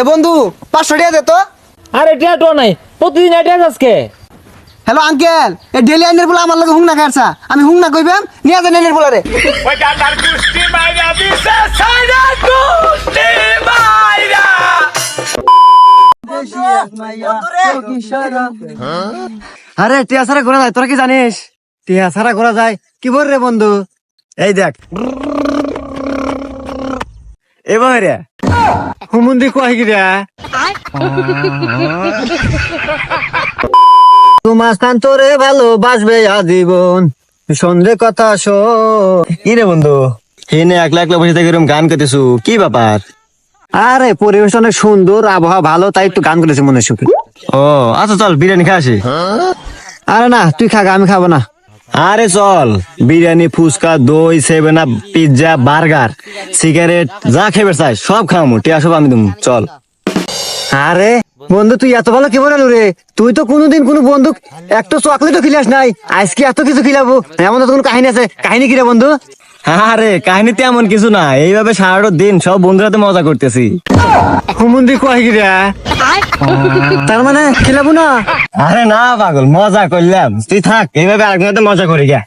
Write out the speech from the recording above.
এ বন্ধু পাঁচশো টাকা দে তো। আরে টিয়াটো নাই। প্রতিদিন এটা আজকে হ্যালো আঙ্কেল এ ডেলি আইনের বলে আমার লগে হুং না খাইছা আমি হুং না কইবাম নিয়ে যান আইনের বলে রে। আরে টিয়া ছাড়া ঘোরা যায় তোরা কি জানিস? টিয়া ছাড়া ঘোরা যায় কি বল রে বন্ধু? এই দেখ। এবার রে। হুমুন্দি কয় কি রে? তোমার স্থান তোরে ভালোবাসবে আজীবন। সন্ধে কথা শো কি রে বন্ধু? হিনে একলা একলা বসে থেকে এরকম গান করতেছু কি ব্যাপার? আরে পরিবেশ অনেক সুন্দর আবহাওয়া ভালো তাই একটু গান করেছি মনে সুখী। ও আচ্ছা চল বিরিয়ানি খা আসি। আরে না তুই খা আমি খাব না। আরে চল, বিরিয়ানি, ফুচকা, দই seven up pizza burger cigarette যা খেবে চাই, সব খামু, টিয়া সব আমি দেবো চল। আরে, বন্ধু, তুই এত ভালো কি বলে রে? তুই তো কোনোদিন কোনো বন্ধু, একটা চকলেটও খিলাস নাই। আজকে এত কিছু খিলাবো, এমন তো কোনো কাহিনী আছে, কাহিনী কি রে বন্ধু? আরে কাহিনী তেমন কিছু না। এইভাবে সারাটা দিন সব বন্ধুরাতে মজা করতেছি। হুমুন্দি কয় কি রে? তার মানে খিলাবো না? আরে না পাগল মজা করলাম। তুই থাক এইভাবে আরেকজনের মজা করি গা।